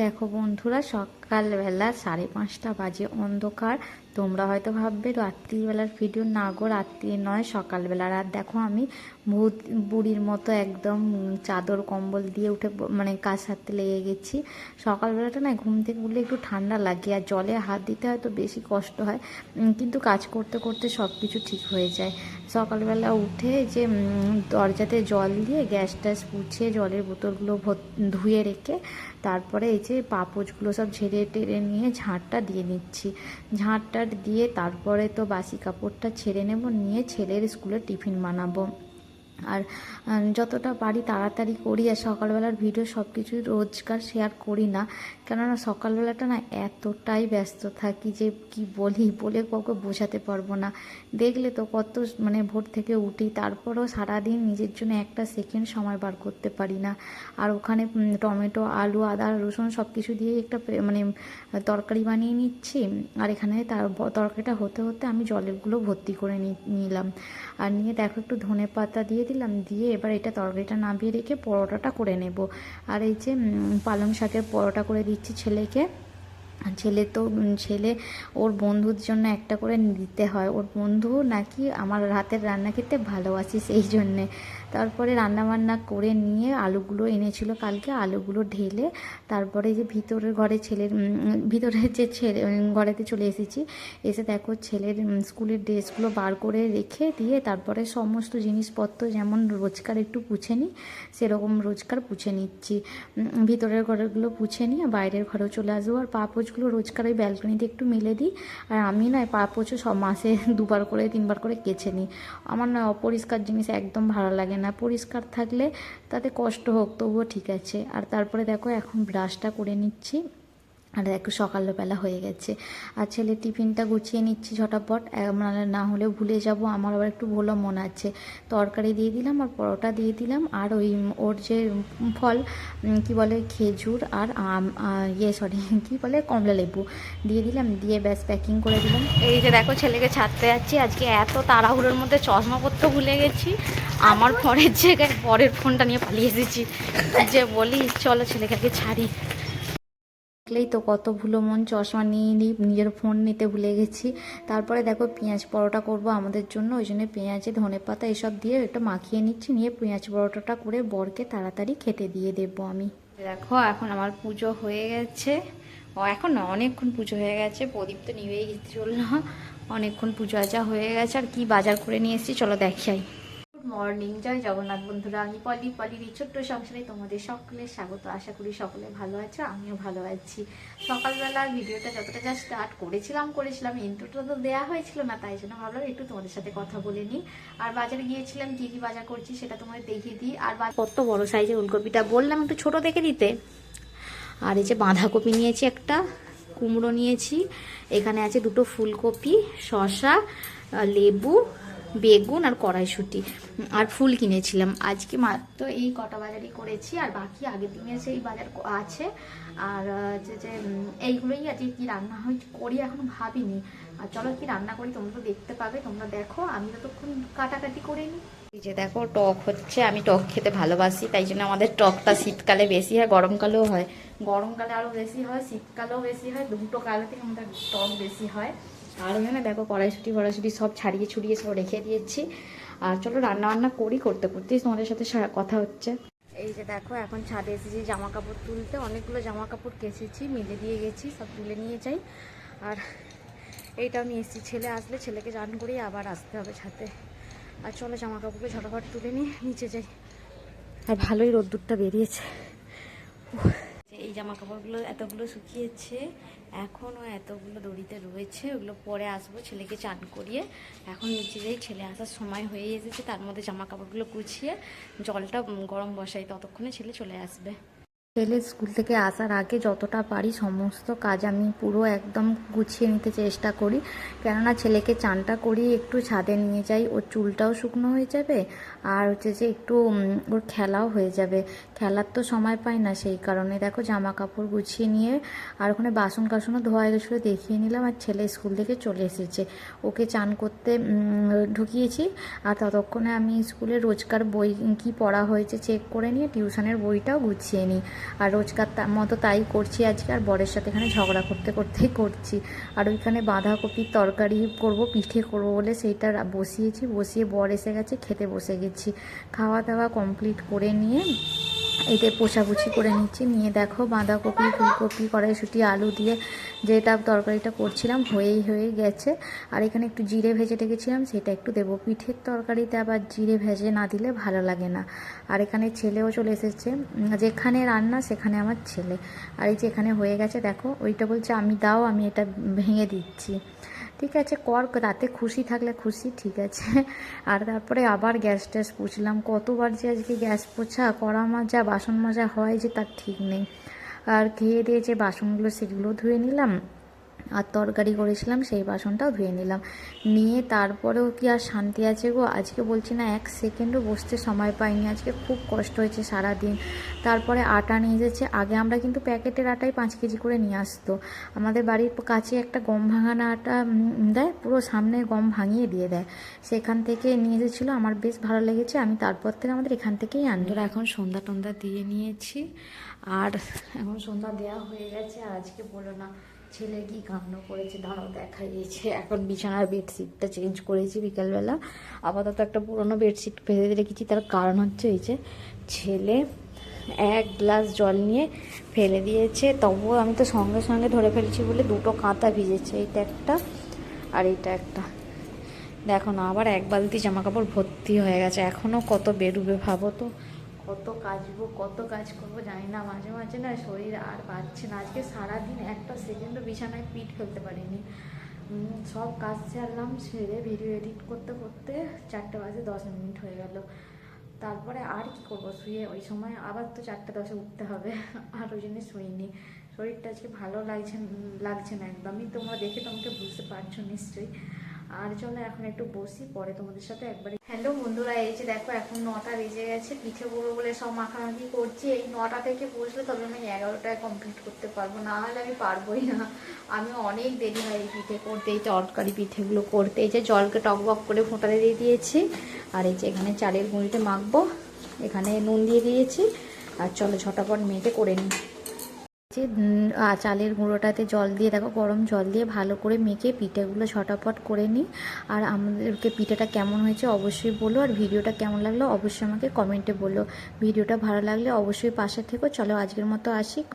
দেখো বন্ধুরা, সকালবেলা সাড়ে পাঁচটা বাজে অন্ধকার। তোমরা হয়তো ভাববে, রাত্রিবেলার ভিডিও না গো, রাত্রি নয় সকালবেলা আর দেখো আমি ভূত, বুড়ির মতো একদম চাদর, কম্বল দিয়ে উঠে মানে কাজ সারতে লেগে গেছি। সকালবেলাটা না ঘুম থেকে উঠলে একটু ঠান্ডা লাগে, আর জলে হাত দিতে হয়তো বেশি কষ্ট হয়। কিন্তু কাজ করতে করতে সব কিছু ঠিক হয়ে যায়। সকালবেলা উঠে যে দরজাতে জল দিয়ে গ্যাস ট্যাস পুছে জলের বোতলগুলো ধুয়ে রেখে তারপরে এই যে পাপোচগুলো সব ঝেড়ে টেড়ে নিয়ে ঝাঁটটা দিয়ে নিচ্ছি। ঝাঁটটা দিয়ে তারপরে তো বাসি কাপড়টা ছেড়ে নেব, নিয়ে ছেলের স্কুলে টিফিন বানাবো। আর যতটা পারি তাড়াতাড়ি করি আর সকালবেলার ভিডিও সব কিছুই রোজকার শেয়ার করি না। কেননা সকালবেলাটা না এতটাই ব্যস্ত থাকি যে কি বলি, বলে কাউকে বোঝাতে পারব না। দেখলে তো কত মানে ভোর থেকে উঠি, তারপরেও সারাদিন নিজের জন্য একটা সেকেন্ড সময় বার করতে পারি না। আর ওখানে টমেটো, আলু, আদা, রসুন সব কিছু দিয়ে একটা মানে তরকারি বানিয়ে নিচ্ছি। আর এখানে তার তরকারিটা হতে হতে আমি জলেরগুলো ভর্তি করে নিলাম। আর নিয়ে দেখো একটু ধনে পাতা দিয়ে দিলাম, দিয়ে এবার এটা তরকারিটা নামিয়ে রেখে পরোটাটা করে নেব। আর এই যে পালং শাকের পরোটা করে দিচ্ছি ছেলেকে। ছেলে তো ছেলে ওর বন্ধুর জন্য একটা করে দিতে হয়। ওর বন্ধু নাকি আমার রাতের রান্না খেতে ভালোবাসি সেই জন্যে। তারপরে রান্না বান্না করে নিয়ে আলুগুলো এনেছিল কালকে, আলুগুলো ঢেলে তারপরে যে ভিতরের ঘরে ছেলের ভিতরের যে ছেলে ঘরেতে চলে এসেছি। এসে দেখো ছেলের স্কুলের ড্রেসগুলো বার করে রেখে দিয়ে তারপরে সমস্ত জিনিসপত্র যেমন রোজকার একটু পুছে নিই, সেরকম রোজকার পুছে নিচ্ছি। ভিতরের ঘরগুলো পুছে নিয়ে বাইরের ঘরেও চলে আসব। আর পা পোছগুলো রোজকার ওই ব্যালকনিতে একটু মেলে দিই। আর আমি না পা পোছো সব মাসে দুবার করে, তিনবার করে কেচে নিই। আমার না অপরিষ্কার জিনিস একদম ভালো লাগে না। পরিষ্কার থাকলে তাতে কষ্ট হোক, তবুও ঠিক আছে। আর তারপরে দেখো এখন ব্রাশটা করে নিচ্ছি। আর একটু সকালবেলা হয়ে গেছে। আর ছেলে টিফিনটা গুছিয়ে নিচ্ছি ঝটাপট। নাহলে না হলে ভুলে যাব আমার আবার একটু ভুলো মনে আছে। তরকারি দিয়ে দিলাম আর পরোটা দিয়ে দিলাম। আর ওই ওর যে ফল কি বলে খেজুর আর আম ইয়ে সরি কি বলে কমলা লেবু দিয়ে দিলাম। দিয়ে ব্যাস প্যাকিং করে দিলাম। এই যে দেখো ছেলেকে ছাড়তে যাচ্ছি। আজকে এত তাড়াহুড়োর মধ্যে চশমা পরতে ভুলে গেছি। আমার পরের জায়গায় পরের ফোনটা নিয়ে পালিয়ে এসেছি। যে বলি চলো ছেলেকে আগে ছাড়ি। দেখলেই তো কত ভুলো মন, চশমা নিয়ে নিই নিজের ফোন নিতে ভুলে গেছি। তারপরে দেখো পেঁয়াজ পরোটা করব আমাদের জন্য, ওই জন্য পেঁয়াজে ধনে পাতা এসব দিয়ে একটু মাখিয়ে নিচ্ছি, নিয়ে পেঁয়াজ পরোটাটা করে বরকে তাড়াতাড়ি খেতে দিয়ে দেবো আমি। দেখো এখন আমার পুজো হয়ে গেছে। ও, এখন না, অনেকক্ষণ পুজো হয়ে গেছে, প্রদীপ তো নিবেই চলল অনেকক্ষণ পুজো আজা হয়ে গেছে, আর কি বাজার করে নিয়ে এসেছি, চলো দেখাই। গুড মর্নিং জয় জগন্নাথ বন্ধুরা। আমি পলি পলির এই ছোট্ট সংসারে তোমাদের সকলের স্বাগত। আশা করি সকলে ভালো আছো আমিও ভালো আছি। সকালবেলা ভিডিওটা যতটা যা স্টার্ট করেছিলাম করেছিলাম ইন্ট্রোটা তো দেওয়া হয়েছিল না তাই জন্য ভাবলাম একটু তোমাদের সাথে কথা বলে নিই। আর বাজারে গিয়েছিলাম কি কি বাজার করছি সেটা তোমাদের দেখিয়ে দিই। আর কত বড় সাইজের উলকপিটা বললাম একটু ছোট দেখে দিতে আর এই যে বাঁধাকপি নিয়েছি একটা কুমড়ো নিয়েছি। এখানে আছে দুটো ফুলকপি আহ, লেবু বেগুন আর কড়াইশুঁটি আর ফুল কিনেছিলাম। আজকে মাত্র এই কটা বাজারই করেছি আর বাকি আগের দিনের সেই বাজার আছে আর আহ, যে এইগুলোই আজকে কি রান্না হয় করি এখনও ভাবিনি। আর চলো কি রান্না করি তোমরা তো দেখতে পাবে তোমরা দেখো আমি ততক্ষণ কাটাকাটি করে নিই। এই যে দেখো টক হচ্ছে আমি টক খেতে ভালোবাসি তাই জন্য আমাদের টকটা শীতকালে বেশি হয় গরমকালেও হয়। গরমকালে আরও বেশি হয় শীতকালেও বেশি হয় দুটো কালে থেকে আমাদের টক বেশি হয়। আর এখানে দেখো কড়াইশুটি ফড়াইশুটি সব ছাড়িয়ে ছুড়িয়ে সব রেখে দিয়েছি। আর চলো রান্না বান্না করি করতে করতেই তোমাদের সাথে কথা হচ্ছে। এই যে দেখো এখন ছাদে এসেছি জামা কাপড় তুলতে। অনেকগুলো জামা কাপড় কেচেছি মিলে দিয়ে গেছি সব তুলে নিয়ে যাই। আর এইটা আমি এসেছি। ছেলে আসলে ছেলেকে চান করিয়ে আবার আসতে হবে ছাদে। আর চলো জামা কাপড়কে ঝটাফট তুলে নিয়ে নিচে যাই। আর ভালোই রোদ্দুরটা বেরিয়েছে। এই জামা কাপড়গুলো এতগুলো শুকিয়েছে এখনও এতগুলো দড়িতে রয়েছে, ওগুলো পরে আসব ছেলেকে চান করিয়ে। এখন নিচে যাই ছেলে আসার সময় হয়ে এসেছে, তার মধ্যে জামা কাপড়গুলো গুছিয়ে জলটা গরম বসাই, ততক্ষণে ছেলে চলে আসবে। ছেলে স্কুল থেকে আসার আগে যতটা পারি সমস্ত কাজ আমি পুরো একদম গুছিয়ে নিতে চেষ্টা করি। কেননা ছেলেকে চানটা করি একটু ছাদে নিয়ে যাই, ওর চুলটাও শুকনো হয়ে যাবে আর হচ্ছে যে একটু ওর খেলাও হয়ে যাবে। খেলার তো সময় পাই না সেই কারণে। দেখো জামা কাপড় গুছিয়ে নিয়ে আর ওখানে বাসন কাসনও ধোয়া গেছিল, দেখিয়ে নিলাম আর ছেলে স্কুল থেকে চলে এসেছে। ওকে চান করতে ঢুকিয়েছি আর ততক্ষণে আমি স্কুলে রোজকার বই, কি পড়া হয়েছে চেক করে নিয়ে টিউশনের বইটাও গুছিয়ে নিই। আর রোজকার মতো তাই করছি আজকে, আর বরের সাথে এখানে ঝগড়া করতে করতেই করছি। আর ওইখানে বাঁধাকপির তরকারি করব, পিঠে করব বলে সেইটা বসিয়েছি, বসিয়ে বর এসে গেছে, খেতে বসে গেছি। খাওয়া দাওয়া কমপ্লিট করে নিয়ে এতে পোষাপুছি করে নিচ্ছি। নিয়ে দেখো বাঁধাকপি, ফুলকপি, কড়াইশুঁটি, আলু দিয়ে যেটা তরকারিটা করছিলাম, হয়েই হয়ে গেছে। আর এখানে একটু জিরে ভেজে রেখেছিলাম, সেটা একটু দেবো। পিঠের তরকারিতে আবার জিরে ভেজে না দিলে ভালো লাগে না। আর এখানে ছেলেও চলে এসেছে। যেখানে রান্না সেখানে আমার ছেলে। আর এই যে এখানে হয়ে গেছে, দেখো, ওইটা বলছে, আমি দাও, আমি এটা ভেঙে দিচ্ছি। ঠিক আছে, কর, রাতে খুশি থাকলে খুশি, ঠিক আছে। আর তারপরে আবার গ্যাস ট্যাস পুছলাম। কতবার যে আজকে গ্যাস পোছা, কড়া মাজা বাসন মাজা হয় যে তার ঠিক নেই। আর খেয়ে দিয়ে যে বাসনগুলো সেগুলো ধুয়ে নিলাম। আর তরকারি করেছিলাম, সেই বাসনটাও ধুয়ে নিলাম। নিয়ে তারপরেও কি আর শান্তি আছে গো? আজকে বলছি না, এক সেকেন্ডও বসতে সময় পাইনি। আজকে খুব কষ্ট হয়েছে সারা দিন তারপরে আটা নিয়ে এসেছে আগে আমরা কিন্তু প্যাকেটের আটাই পাঁচ কেজি করে নিয়ে আসতো। আমাদের বাড়ির কাছে একটা গম ভাঙানো আটা দেয়, পুরো সামনে গম ভাঙিয়ে দিয়ে দেয়। সেখান থেকে নিয়ে এসেছিল আমার বেশ ভালো লেগেছে। আমি তারপর থেকে আমাদের এখান থেকেই আনি। ওরা এখন সন্ধ্যা টন্ধা দিয়ে নিয়েছি। আর এখন সন্ধ্যা দেওয়া হয়ে গেছে। আজকে বলো না। ছেলে কি কাণ্ড করেছে? দাঁড়াও দেখা গিয়েছে এখন বিছানার বেডশিটটা চেঞ্জ করেছি বিকালবেলা। আপাতত একটা পুরোনো বেডশিট ফেলে রেখেছি। তার কারণ হচ্ছে এই যে ছেলে এক গ্লাস জল নিয়ে ফেলে দিয়েছে। তবুও আমি তো সঙ্গে সঙ্গে ধরে ফেলেছি বলে দুটো কাঁথা ভিজেছে। এইটা একটা আর এইটা একটা। দেখো না, আবার এক বালতি জামা কাপড় ভর্তি হয়ে গেছে। এখনও কত বেরুবে ভাবো তো? কত কাজবো, কত কাজ করব জানি না, মাঝে মাঝে না শরীর আর পাচ্ছে না। আজকে সারাদিন একটা সেকেন্ডও বিছানায় পিঠ ফেলতে পারিনি। সব কাজ ছাড়লাম ছেড়ে ভিডিও এডিট করতে করতে চারটে বাজে দশ মিনিট হয়ে গেল। তারপরে আর কি করব? শুয়ে ওই সময় আবার তো চারটে দশে উঠতে হবে, আর ওই জন্য শুইনি। শরীরটা আজকে ভালো লাগছে লাগছে না একদমই। তোমরা দেখে তোমাকে বুঝতে পারছ নিশ্চয়ই। আর চলো এখন একটু বসি, পরে তোমাদের সাথে একবারে হ্যালো বন্ধুরা, এই যে দেখো, এখন নটা বেজে গেছে, পিঠে পুরো বলে সব মাখামাখি করছি। এই নটা থেকে বসলে তবে আমি এগারোটায় কমপ্লিট করতে পারব, না হলে আমি পারবোই না। আমি অনেক দেরি হয় এই পিঠে করতে, এই তরকারি পিঠেগুলো করতে। এই যে জলকে টকবক করে ফোঁটাতে দিয়ে দিয়েছি। আর এই যে এখানে চালের গুঁড়িতে মাখবো, এখানে নুন দিয়ে দিয়েছি। আর চলো ঝটাপট মেখে করে নিই। যে চালের গুঁড়োটাতে জল দিয়ে, দেখো, গরম জল দিয়ে ভালো করে মেখে পিঠেগুলো ছটাফট করে নিই। আর আমাদেরকে পিঠেটা কেমন হয়েছে অবশ্যই বলো, আর ভিডিওটা কেমন লাগল অবশ্যই আমাকে কমেন্টে বলো। ভিডিওটা ভালো লাগলে অবশ্যই পাশে থেকো। চলো, আজকের মতো আসি।